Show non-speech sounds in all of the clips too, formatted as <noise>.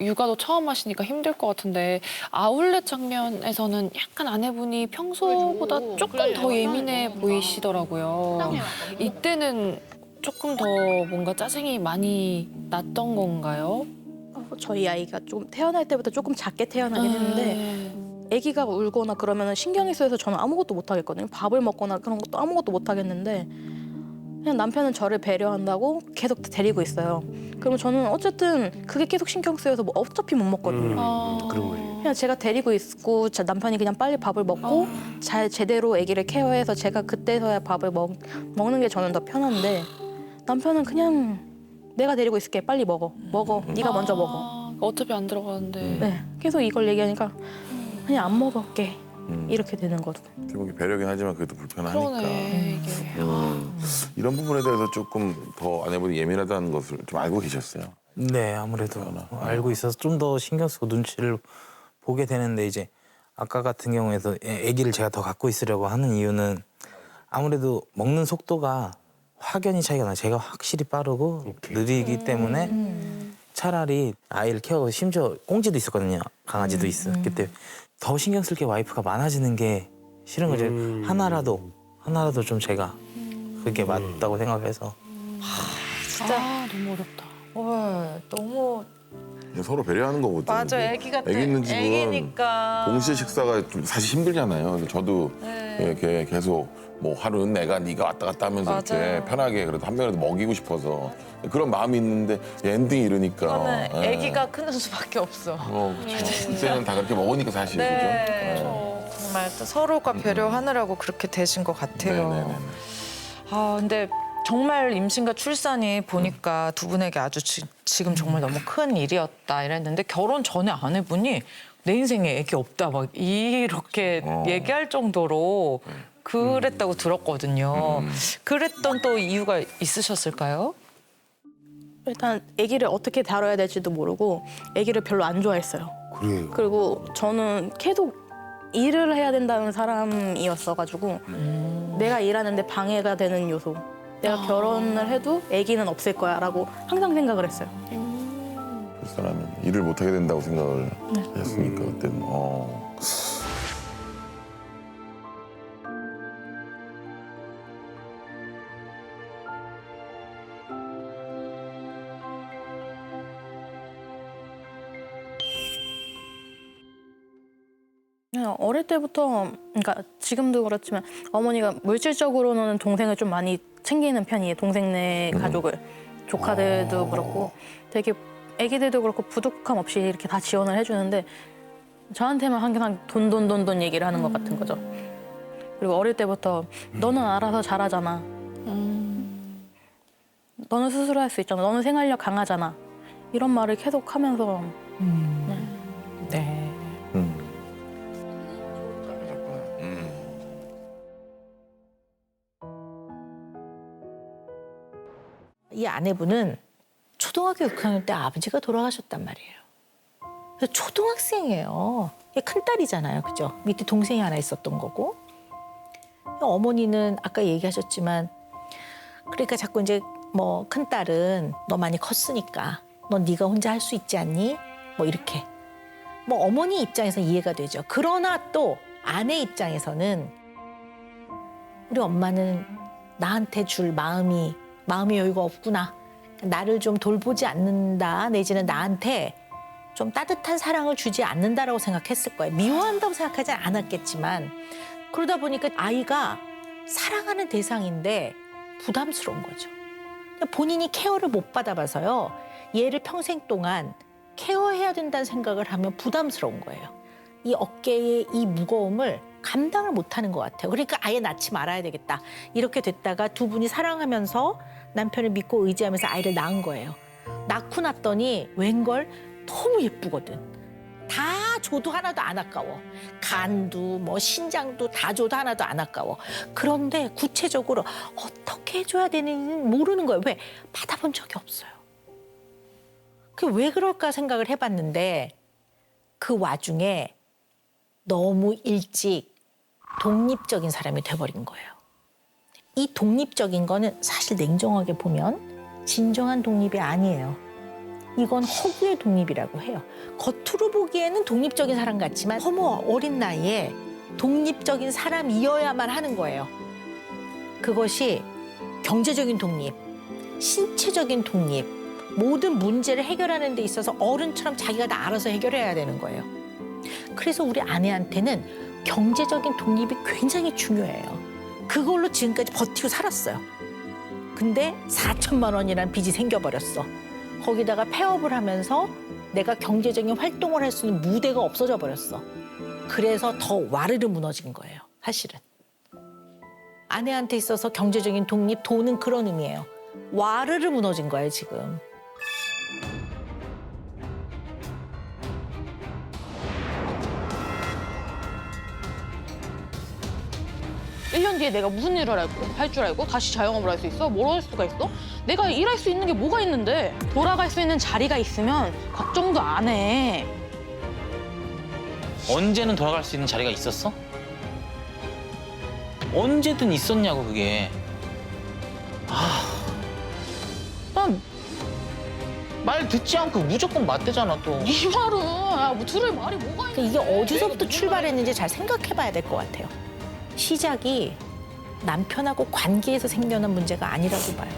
육아도 처음 하시니까 힘들 것 같은데 아울렛 장면에서는 약간 아내분이 평소보다. 조금 그래, 더 예민해 보이시더라고요. 이때는 조금 더 뭔가 짜증이 많이 났던 건가요? 어, 저희 아이가 좀 태어날 때부터 조금 작게 태어나긴 했는데 네. 아기가 울거나 그러면 신경이 쓰여서 저는 아무것도 못 하겠거든요. 밥을 먹거나 그런 것도 아무것도 못 하겠는데 그냥 남편은 저를 배려한다고 계속 데리고 있어요. 그러면 저는 어쨌든 그게 계속 신경 쓰여서 뭐 어차피 못 먹거든요. 아. 그런 거지. 그냥 제가 데리고 있고 제 남편이 그냥 빨리 밥을 먹고 잘 제대로 아기를 케어해서 제가 그때서야 밥을 먹, 먹는 게 저는 더 편한데 남편은 그냥 내가 데리고 있을게 빨리 먹어 먹어 네가 먼저 먹어 아, 어차피 안 들어가는데. 네 계속 이걸 얘기하니까 그냥 안 먹을게 음. 이렇게 되는 거죠. 제목이 배려긴 하지만 그래도 불편하니까. 그러네 이게. 음. 이런 부분에 대해서 조금 더 아내분이 예민하다는 것을 좀 알고 계셨어요. 네, 아무래도 알고 있어서 좀 더 신경 쓰고 눈치를 보게 되는데 이제 아까 같은 경우에도 애- 아기를 제가 더 갖고 있으려고 하는 이유는 아무래도 먹는 속도가 확연히 차이가 나요. 제가 확실히 빠르고 느리기 때문에 차라리 아이를 케어하고 심지어 꽁지도 있었거든요. 강아지도 있었기 때문에 더 신경 쓸 게 와이프가 많아지는 게 싫은 거죠. 하나라도 하나라도 좀 제가 그게 맞다고 생각해서 아 너무 어렵다. 와, 너무 그냥 서로 배려하는 거거든요. 맞아. 애기 같아. 애기 있는 집은 애기니까. 동시에 식사가 좀 사실 힘들잖아요. 저도 네. 이렇게 계속 뭐 하루는 내가 네가 왔다 갔다 하면서 이렇게 맞아요. 편하게 그래도 한 명이라도 먹이고 싶어서 그런 마음이 있는데 엔딩이 이러니까. 저는 예. 애기가 크는 수밖에 없어. 어, 그쵸. 그때는 다 그렇게 먹으니까 사실 네. 그죠. 정말 또 서로가 배려하느라고 그렇게 되신 것 같아요. 네 네네. 아 근데 정말 임신과 출산이 보니까 두 분에게 아주 지, 금 정말 너무 큰 일이었다 이랬는데 결혼 전에 아내분이 내 인생에 애기 없다 막 이렇게 어. 얘기할 정도로 그랬다고 들었거든요. 음. 그랬던 또 이유가 있으셨을까요? 일단 아기를 어떻게 다뤄야 될지도 모르고 아기를 별로 안 좋아했어요. 그래요. 그리고 저는 계속 일을 해야 된다는 사람이었어가지고 내가 일하는데 방해가 되는 요소. 내가 결혼을 해도 아기는 없을 거야라고 항상 생각을 했어요. 그 사람은 일을 못 하게 된다고 생각을 네. 했으니까 그때는. 어. 그냥 어릴 때부터 그러니까 지금도 그렇지만 어머니가 물질적으로는 동생을 좀 많이 챙기는 편이에요. 동생네 가족을 조카들도 그렇고 되게 아기들도 그렇고 부족함 없이 이렇게 다 지원을 해주는데 저한테만 항상 돈돈 돈 돈 얘기를 하는 것 같은 거죠. 그리고 어릴 때부터 너는 알아서 잘하잖아. 너는 스스로 할 수 있잖아. 너는 생활력 강하잖아. 이런 말을 계속 하면서 네. 아내분은 초등학교 6학년 때 아버지가 돌아가셨단 말이에요. 초등학생이에요. 큰딸이잖아요. 그죠? 밑에 동생이 하나 있었던 거고. 어머니는 아까 얘기하셨지만 그러니까 자꾸 이제 뭐 큰딸은 너 많이 컸으니까 넌 네가 혼자 할 수 있지 않니? 뭐 이렇게. 뭐 어머니 입장에서 이해가 되죠. 그러나 또 아내 입장에서는 우리 엄마는 나한테 줄 마음이 마음의 여유가 없구나. 나를 좀 돌보지 않는다 내지는 나한테 좀 따뜻한 사랑을 주지 않는다라고 생각했을 거예요. 미워한다고 생각하지 않았겠지만 그러다 보니까 아이가 사랑하는 대상인데 부담스러운 거죠. 본인이 케어를 못 받아봐서요. 얘를 평생 동안 케어해야 된다는 생각을 하면 부담스러운 거예요. 이 어깨의 이 무거움을 감당을 못 하는 것 같아요. 그러니까 아예 낳지 말아야 되겠다. 이렇게 됐다가 두 분이 사랑하면서 남편을 믿고 의지하면서 아이를 낳은 거예요. 낳고 났더니 웬걸 너무 예쁘거든. 다 줘도 하나도 안 아까워. 간도 뭐 신장도 다 줘도 하나도 안 아까워. 그런데 구체적으로 어떻게 해줘야 되는지는 모르는 거예요. 왜? 받아본 적이 없어요. 그왜 그럴까 생각을 해봤는데 그 와중에 너무 일찍 독립적인 사람이 돼버린 거예요. 이 독립적인 거는 사실 냉정하게 보면 진정한 독립이 아니에요. 이건 허구의 독립이라고 해요. 겉으로 보기에는 독립적인 사람 같지만 너무 어린 나이에 독립적인 사람이어야만 하는 거예요. 그것이 경제적인 독립, 신체적인 독립, 모든 문제를 해결하는 데 있어서 어른처럼 자기가 다 알아서 해결해야 되는 거예요. 그래서 우리 아내한테는 경제적인 독립이 굉장히 중요해요. 그걸로 지금까지 버티고 살았어요. 근데 4천만 원이라는 빚이 생겨버렸어. 거기다가 폐업을 하면서 내가 경제적인 활동을 할 수 있는 무대가 없어져 버렸어. 그래서 더 와르르 무너진 거예요, 사실은. 아내한테 있어서 경제적인 독립, 돈은 그런 의미예요. 와르르 무너진 거예요, 지금. 일년 뒤에 내가 무슨 일을 할 줄 알고 다시 자영업을 할 수 있어? 뭘 할 수가 있어? 내가 일할 수 있는 게 뭐가 있는데? 돌아갈 수 있는 자리가 있으면 걱정도 안 해. 언제는 돌아갈 수 있는 자리가 있었어? 언제든 있었냐고 그게. 아, 난말 듣지 않고 무조건 맞대잖아 또. 이 말은 야, 뭐 들을 말이 뭐가 있는데? 그러니까 이게 어디서부터 출발했는지 잘 생각해 봐야 될 것 같아요. 시작이 남편하고 관계에서 생겨난 문제가 아니라고 봐요.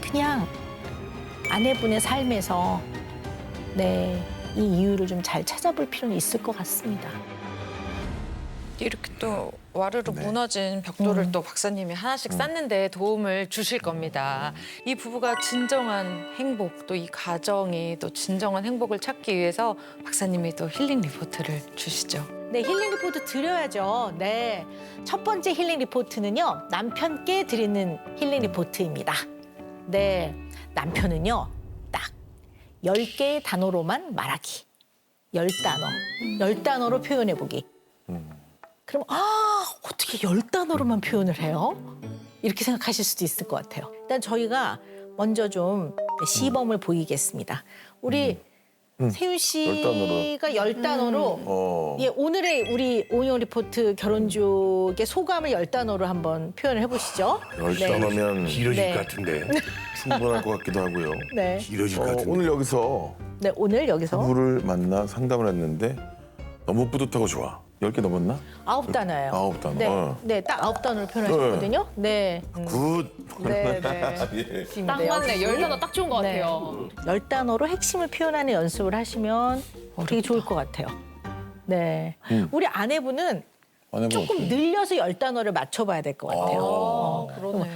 그냥 아내분의 삶에서 네, 이 이유를 좀 잘 찾아볼 필요는 있을 것 같습니다. 이렇게 또 와르르 무너진 벽돌을 또 박사님이 하나씩 쌓는데 도움을 주실 겁니다. 이 부부가 진정한 행복 또 이 가정이 또 진정한 행복을 찾기 위해서 박사님이 또 힐링 리포트를 주시죠. 네, 힐링 리포트 드려야죠. 네. 첫 번째 힐링 리포트는요, 남편께 드리는 힐링 리포트입니다. 네. 남편은요, 딱 10개의 단어로만 말하기. 10단어. 10단어로 표현해보기. 그럼, 아, 어떻게 10단어로만 표현을 해요? 이렇게 생각하실 수도 있을 것 같아요. 일단 저희가 먼저 좀 시범을 보이겠습니다. 우리 세윤 씨가 열 단어로 어. 예, 오늘의 우리 오니온 리포트 결혼족의 소감을 열 단어로 한번 표현을 해보시죠. 열 네. 단어면 길어질 네. 것 같은데. 충분할 것 같기도 하고요. 네. 길어질 것 어, 같은데. 오늘 여기서 네, 오늘 여기서 부부를 만나 상담을 했는데 너무 뿌듯하고 좋아. 열개 넘었나? 아홉 단어예요. 아홉 단어. 네, 어. 네, 딱 아홉 단어를 표현하셨거든요. 네. 음, 굿. 네, 네. <laughs> 예. 딱 맞네. 열 단어 딱 좋은 것 네. 같아요. 열 단어로 핵심을 표현하는 연습을 하시면 되게 좋을 것 같아요. 네. 음. 우리 아내분은 안 해본 조금 늘려서 열 단어를 맞춰봐야 될 것 같아요. 어. 그러네.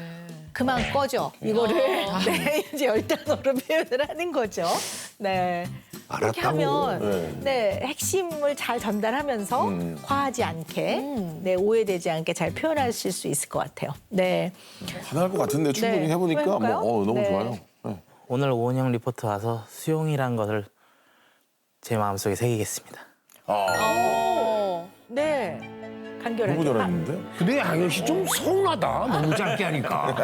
그만 꺼져 이거를 <laughs> 네, 이제 열 단어로 표현을 하는 거죠. 네. 이렇게 알았다고. 하면 네. 네 핵심을 잘 전달하면서 음. 과하지 않게 네 오해되지 않게 잘 표현하실 수 있을 것 같아요. 네. 가능할 것 같은데 충분히 네. 해보니까 뭐 해볼까요? 어, 너무 네. 좋아요. 네. 오늘 오은영 리포트 와서 수용이란 것을 제 마음속에 새기겠습니다. 아, 어. 네. 간결하게. 너무 잘했는데? 근데 양현 씨좀 서운하다. 너무 짧게 하니까.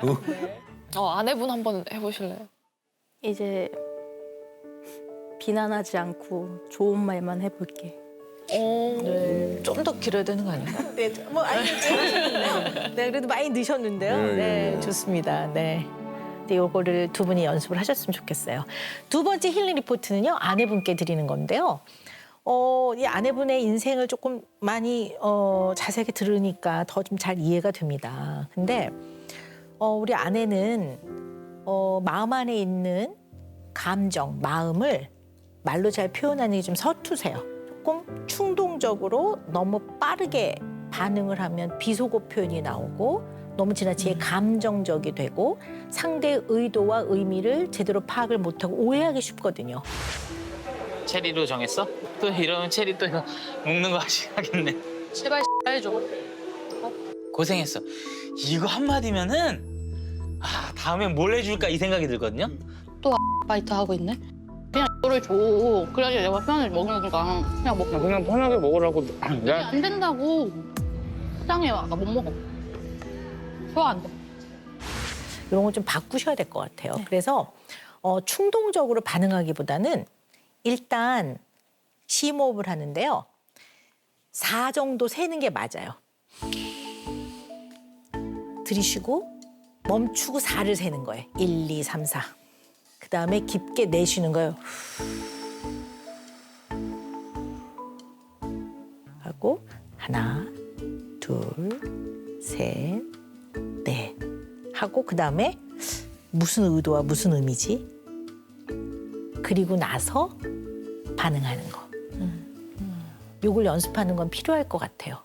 <laughs> 어, 아내분 한번 해보실래요? 이제 비난하지 않고 좋은 말만 해볼게. 어. 좀더 길어야 되는 거 아닌가? <laughs> 네, 뭐 아니 잘하셨네요. <laughs> 네, 그래도 많이 늦으셨는데요. 네, 네, 네. 좋습니다. 네. 근데 요거를 두 분이 연습을 하셨으면 좋겠어요. 두 번째 힐링 리포트는요 아내분께 드리는 건데요. 어, 이 아내분의 인생을 조금 많이 어, 자세하게 들으니까 더 좀 잘 이해가 됩니다. 근데 어, 우리 아내는 어, 마음 안에 있는 감정, 마음을 말로 잘 표현하는 게 좀 서투세요. 조금 충동적으로 너무 빠르게 반응을 하면 비속어 표현이 나오고 너무 지나치게 감정적이 되고 상대의 의도와 의미를 제대로 파악을 못하고 오해하기 쉽거든요. 체리로 정했어? 또 이러면 체리 또 이거 먹는 거 하시겠네. 제발 <laughs> 해줘. 고생했어. 이거 한마디면은 아 다음엔 뭘 해줄까 이 생각이 들거든요. 바이트 하고 있네. 그냥 이거를 줘. 그래야지 내가 편하게 먹으니까 그냥 먹. 그냥 편하게 먹으라고. 내가 안 된다고. 사장님 아까 못 먹어. 소화 안 돼. 이런 걸 좀 바꾸셔야 될 것 같아요. 그래서 어, 충동적으로 반응하기보다는 일단 심호흡을 하는데요. 4 정도 세는 게 맞아요. 들이쉬고 멈추고 4를 세는 거예요. 1, 2, 3, 4. 그 다음에 깊게 내쉬는 거예요. 하고 하나, 둘, 셋, 넷. 하고 그 다음에 무슨 의도와 무슨 의미지? 그리고 나서 반응하는 거. 요걸 연습하는 건 필요할 것 같아요.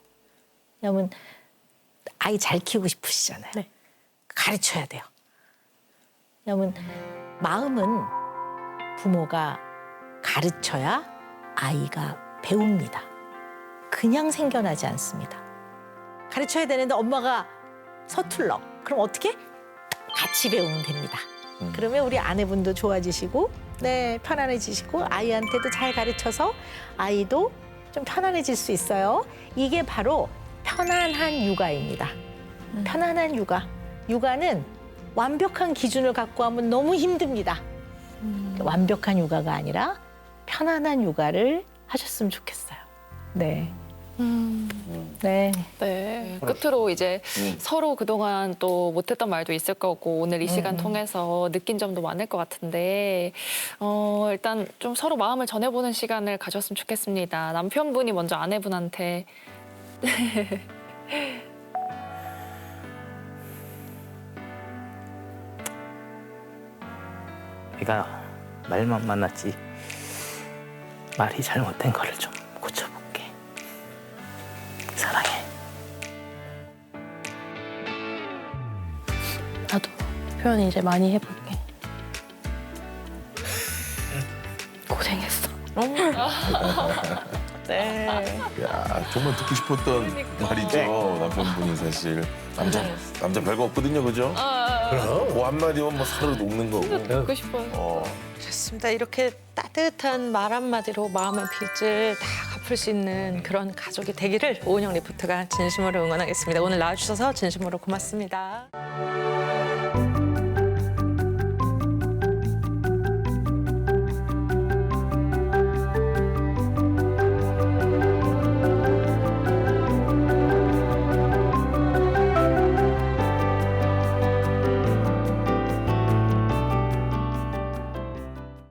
왜냐면 아이 잘 키우고 싶으시잖아요. 네. 가르쳐야 돼요. 왜냐면 마음은 부모가 가르쳐야 아이가 배웁니다. 그냥 생겨나지 않습니다. 가르쳐야 되는데 엄마가 서툴러. 그럼 어떻게? 같이 배우면 됩니다. 그러면 우리 아내분도 좋아지시고, 네, 편안해지시고, 아이한테도 잘 가르쳐서 아이도 좀 편안해질 수 있어요. 이게 바로 편안한 육아입니다. 편안한 육아. 육아는 완벽한 기준을 갖고 하면 너무 힘듭니다. 완벽한 육아가 아니라 편안한 육아를 하셨으면 좋겠어요. 네. 네. 네. 끝으로 이제 서로 그동안 또 못했던 말도 있을 거고 오늘 이 시간 통해서 느낀 점도 많을 것 같은데 어, 일단 좀 서로 마음을 전해보는 시간을 가졌으면 좋겠습니다. 남편분이 먼저 아내분한테 <laughs> 내가 말만 많았지 말이 잘못된 거를 좀 고쳐볼게. 사랑해. 나도 표현 이제 많이 해볼게. 고생했어. <laughs> 네. 야 정말 듣고 싶었던 말이죠 남편분이 사실 남자 남자 별거 없거든요 그죠? 그 한마디면 뭐 사르르 녹는 거고. 듣고 싶어요. 어. 좋습니다. 이렇게 따뜻한 말 한마디로 마음의 빚을 다 갚을 수 있는 그런 가족이 되기를 오은영 리포터가 진심으로 응원하겠습니다. 오늘 나와주셔서 진심으로 고맙습니다.